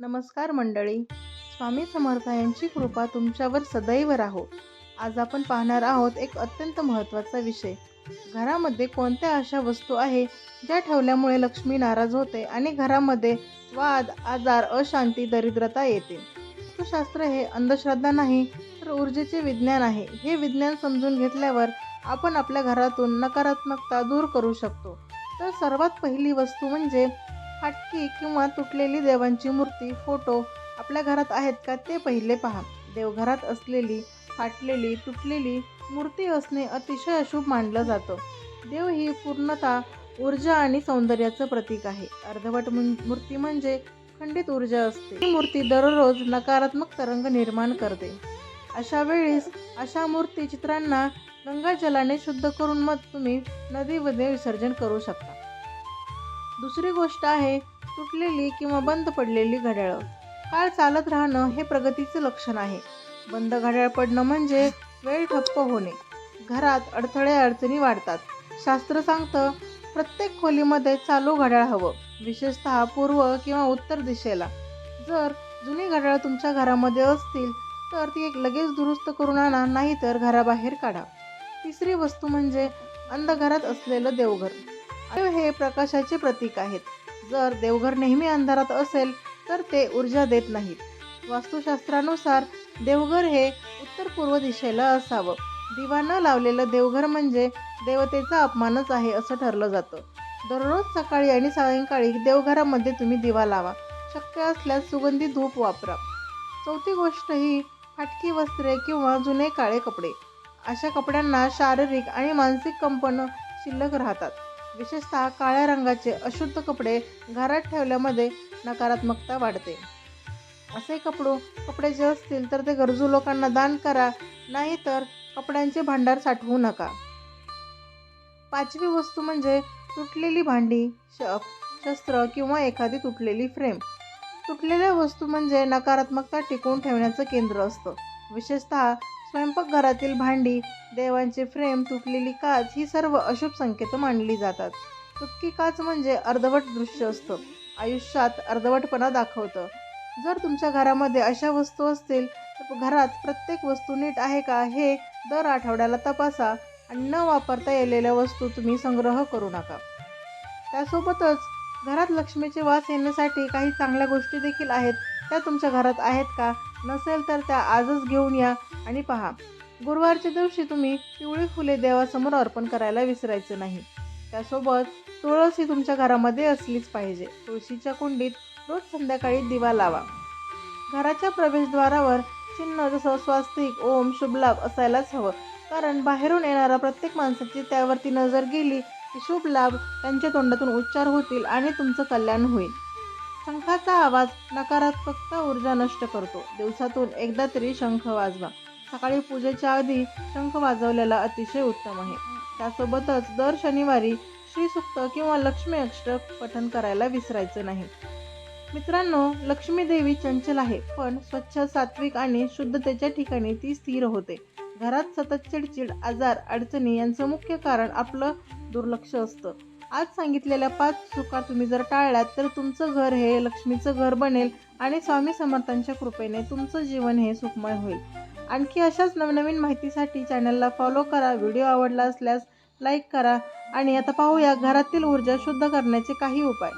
नमस्कार मंडळी. स्वामी समर्थ यांची कृपा तुमच्यावर सदैव राहो. आज आपण पाहणार आहोत एक अत्यंत महत्त्वाचा विषय. घरामध्ये कोणत्या अशा वस्तू आहे ज्या ठेवल्यामुळे लक्ष्मी नाराज होते आणि घरामध्ये वाद आजार अशांती दरिद्रता येते? शास्त्र हे अंधश्रद्धा नाही तर ऊर्जेचे विज्ञान आहे. हे विज्ञान समजून घेतल्यावर आपण आपल्या घरातून नकारात्मकता दूर करू शकतो. तर सर्वात पहिली वस्तू म्हणजे फाटकी किंवा तुटलेली देवांची मूर्ती फोटो आपल्या घरात आहेत का ते पहिले पहा. देवघरात असलेली फाटलेली तुटलेली मूर्ती असणे अतिशय अशुभ मानलं जातं. देव ही पूर्णता ऊर्जा आणि सौंदर्याचं प्रतीक आहे. अर्धवट मूर्ती म्हणजे खंडित ऊर्जा असते. ही मूर्ती दररोज नकारात्मक तरंग निर्माण करते. अशा वेळेस अशा मूर्ती चित्रांना गंगाजलाने शुद्ध करून मग तुम्ही नदीमध्ये विसर्जन करू शकता. दुसरी गोष्ट आहे तुटलेली किंवा बंद पडलेली घड्याळं. काळ चालत राहणं हे प्रगतीचं लक्षण आहे. बंद घड्याळ पडणं म्हणजे वेळ ठप्प होणे. घरात अडथळे अडचणी वाढतात. शास्त्र सांगतं प्रत्येक खोलीमध्ये चालू घड्याळ हवं विशेषतः पूर्व किंवा उत्तर दिशेला. जर जुनी घड्याळ तुमच्या घरामध्ये असतील तर ती एक लगेच दुरुस्त करून आणा नाहीतर घराबाहेर काढा. तिसरी वस्तू म्हणजे अंधघरात असलेलं देवघर. हे प्रकाशाचे प्रतीक आहेत. जर देवघर नेहमी अंधारात असेल तर ते ऊर्जा देत नाहीत. वास्तुशास्त्रानुसार देवघर हे उत्तर पूर्व दिशेला असावं. दिवा न लावलेलं देवघर म्हणजे देवतेचा अपमानच आहे असं ठरलं जातं. दररोज सकाळी आणि सायंकाळी देवघरामध्ये तुम्ही दिवा लावा. शक्य असल्यास सुगंधी धूप वापरा. चौथी गोष्ट ही फाटकी वस्त्रे किंवा जुने काळे कपडे. अशा कपड्यांना शारीरिक आणि मानसिक कंपनं शिल्लक राहतात. विशेषतः काळ्या रंगाचे अशुद्ध कपडे घरात ठेवल्यामध्ये नकारात्मकता वाढते. असे कपडो कपडे जे असतील तर ते गरजू लोकांना दान करा नाहीतर कपड्यांचे भांडार साठवू नका. पाचवी वस्तू म्हणजे तुटलेली भांडी श शस्त्र किंवा एखादी तुटलेली फ्रेम. तुटलेल्या वस्तू म्हणजे नकारात्मकता टिकवून ठेवण्याचं केंद्र असतं. विशेषतः स्वयंपाकघरातील भांडी देवांचे फ्रेम तुटलेली काच ही सर्व अशुभ संकेत मानली जातात. तुटकी काच म्हणजे अर्धवट दृश्य असतं. आयुष्यात अर्धवटपणा दाखवतं. जर तुमच्या घरामध्ये अशा वस्तू असतील तर घरात प्रत्येक वस्तू नीट आहे का हे दर आठवड्याला तपासा आणि न वापरता येलेल्या वस्तू तुम्ही संग्रह करू नका. त्यासोबतच घरात लक्ष्मीचे वास येण्यासाठी काही चांगल्या गोष्टी देखील आहेत. त्या तुमच्या घरात आहेत का? नसेल तर त्या आजच घेऊन या आणि पहा गुरुवारच्या दिवशी तुम्ही पिवळी फुले देवासमोर अर्पण करायला विसरायचं नाही. त्यासोबत तुळस ही तुमच्या घरामध्ये असलीच पाहिजे. तुळशीच्या कुंडीत रोज संध्याकाळी दिवा लावा. घराच्या प्रवेशद्वारावर चिन्ह जसं स्वास्तिक ओम शुभलाभ असायलाच हवं. कारण बाहेरून येणारा प्रत्येक माणसाची त्यावरती नजर गेली की शुभ लाभ त्यांच्या तोंडातून उच्चार होतील आणि तुमचं कल्याण होईल. शंखाचा आवाज नकारात्मकता ऊर्जा नष्ट करतो. दिवसातून एकदा तरी शंख वाजवा. सकाळी पूजेच्या आधी शंख वाजवलेला अतिशय उत्तम आहे. त्यासोबतच दर शनिवारी श्रीसुक्त किंवा लक्ष्मी अष्टक पठन करायला विसरायचं नाही. मित्रांनो लक्ष्मी देवी चंचल आहे पण स्वच्छ सात्विक आणि शुद्धतेच्या ठिकाणी ती स्थिर होते. घरात सतत चिडचिड आजार अडचणी यांचं मुख्य कारण आपलं दुर्लक्ष असतं. आज सांगितलेल्या पाच चुका तुम्ही जर टाळल्यात तर तुमचं घर हे लक्ष्मीचं घर बनेल आणि स्वामी समर्थांच्या कृपेने तुमचं जीवन हे सुखमय होईल. आणखी अशाच नवनवीन माहितीसाठी चॅनलला फॉलो करा व्हिडिओ आवडला असल्यास लाईक करा आणि आता पाहूया घरातील ऊर्जा शुद्ध करण्याचे काही उपाय.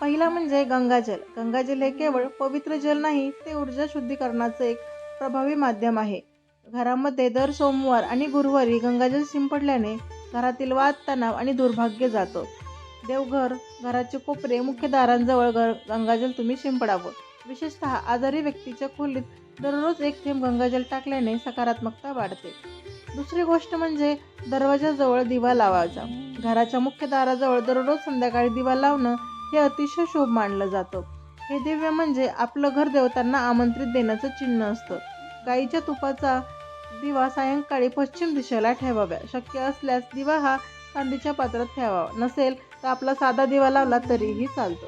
पहिला म्हणजे गंगाजल गंगाजल हे केवळ पवित्र जल नाही ते ऊर्जा शुद्धीकरणाचं एक प्रभावी माध्यम आहे. घरामध्ये दर सोमवार आणि गुरुवारी गंगाजल शिंपडल्याने घरातील वाद तणाव आणि दुर्भाग्य जातं. देवघर घराचे कोपरे मुख्य दारांजवळ घर गंगाजल तुम्ही शिंपडावं. विशेषतः आजारी व्यक्तीच्या खोलीत दररोज एक थेंब गंगाजल टाकल्याने सकारात्मकता वाढते. दुसरी गोष्ट म्हणजे दरवाजाजवळ दिवा लावायचा. घराच्या मुख्य दाराजवळ दररोज संध्याकाळी दिवा लावणं हे अतिशय शुभ मानलं जातं. हे दिव्य म्हणजे आपलं घर देवतांना आमंत्रित देण्याचं चिन्ह असतं. गाईच्या तुपाचा दिवा सायंकाळी पश्चिम दिशेला ठेवाव्या. शक्य असल्यास दिवा हा चांदीच्या पात्रात ठेवावा. नसेल तर आपला साधा दिवा लावला तरीही चालतो.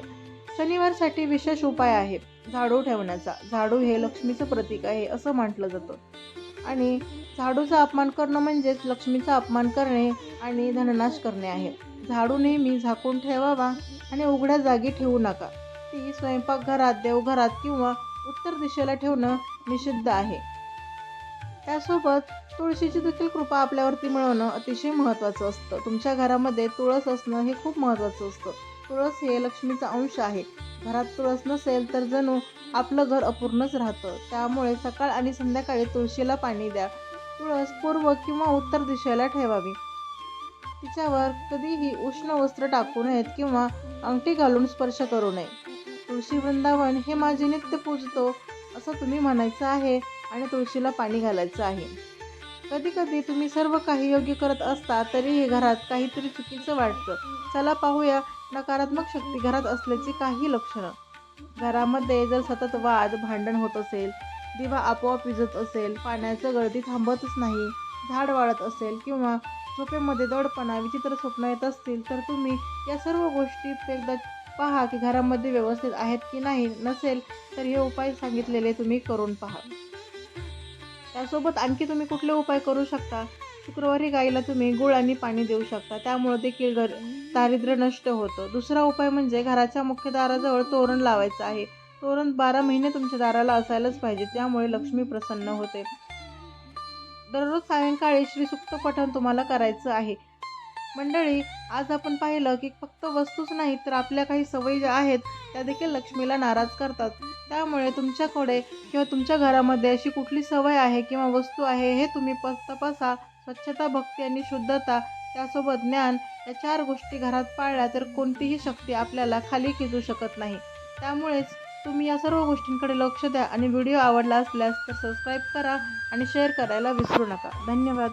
शनिवारसाठी विशेष उपाय आहे झाडू ठेवण्याचा. झाडू हे लक्ष्मीचं प्रतीक आहे असं म्हटलं जातं. आणि झाडूचा अपमान करणं म्हणजेच लक्ष्मीचा अपमान करणे आणि धननाश करणे आहे. झाडू नेहमी झाकून ठेवावा आणि उघड्या जागी ठेवू नका. ती स्वयंपाकघरात देवघरात किंवा उत्तर दिशेला ठेवणं निषिद्ध आहे. त्यासोबत तुळशीची देखील कृपा आपल्यावरती मिळवणं अतिशय महत्त्वाचं असतं. तुमच्या घरामध्ये तुळस असणं हे खूप महत्त्वाचं असतं. तुळस हे लक्ष्मीचा अंश आहे. घरात तुळस नसेल तर जणू आपलं घर अपूर्णच राहतं. त्यामुळे सकाळ आणि संध्याकाळी तुळशीला पाणी द्या. तुळस पूर्व किंवा उत्तर दिशेला ठेवावी. तिच्यावर कधीही उष्ण वस्त्र टाकू नयेत किंवा अंगठी घालून स्पर्श करू नये. तुळशी वृंदावन हे माझे नित्य पूजतो असं तुम्ही म्हणायचं आहे. आणि तुळशीला पाणी घालायचं आहे. कधी कधी तुम्ही सर्व काही योग्य करत असता तरीही घरात काहीतरी चुकीचं वाटतं. चला पाहूया नकारात्मक शक्ती घरात असल्याची काही लक्षणं. घरामध्ये जर सतत वाद भांडण होत असेल दिवा आपोआप विजत असेल पाण्याचं गळती थांबतच नाही झाड वाळत असेल किंवा झोपेमध्ये दडपणा विचित्र स्वप्न येत असतील तर तुम्ही या सर्व गोष्टी एकदा पहा की घरामध्ये व्यवस्थित आहेत की नाही नसेल तर हे उपाय सांगितलेले तुम्ही करून पहा. त्यासोबत आणखी तुम्ही कुठले उपाय करू शकता? शुक्रवारी गाईला तुम्ही गुळ आणि पाणी देऊ शकता. त्यामुळे देखील घर दारिद्र्य नष्ट होतं. दुसरा उपाय म्हणजे घराच्या मुख्य दाराजवळ तोरण लावायचं आहे. तोरण बारा महिने तुमच्या दाराला असायलाच पाहिजे. त्यामुळे लक्ष्मी प्रसन्न होते. दररोज सायंकाळी श्री सुप्त पठण तुम्हाला करायचं आहे. मंडळी आज आपण पाहिलं की फक्त वस्तूच नाही तर आपल्या काही सवयी ज्या आहेत त्या देखील लक्ष्मीला नाराज करतात. त्यामुळे तुमच्याकडे किंवा तुमच्या घरामध्ये अशी कुठली सवय आहे किंवा वस्तू आहे हे तुम्ही प तपासा. स्वच्छता भक्ती आणि शुद्धता त्यासोबत ज्ञान या चार गोष्टी घरात पाळल्या तर कोणतीही शक्ती आपल्याला खाली खिजू शकत नाही. त्यामुळेच तुम्ही या सर्व गोष्टींकडे लक्ष द्या आणि व्हिडिओ आवडला असल्यास तर सबस्क्राईब करा आणि शेअर करायला विसरू नका. धन्यवाद.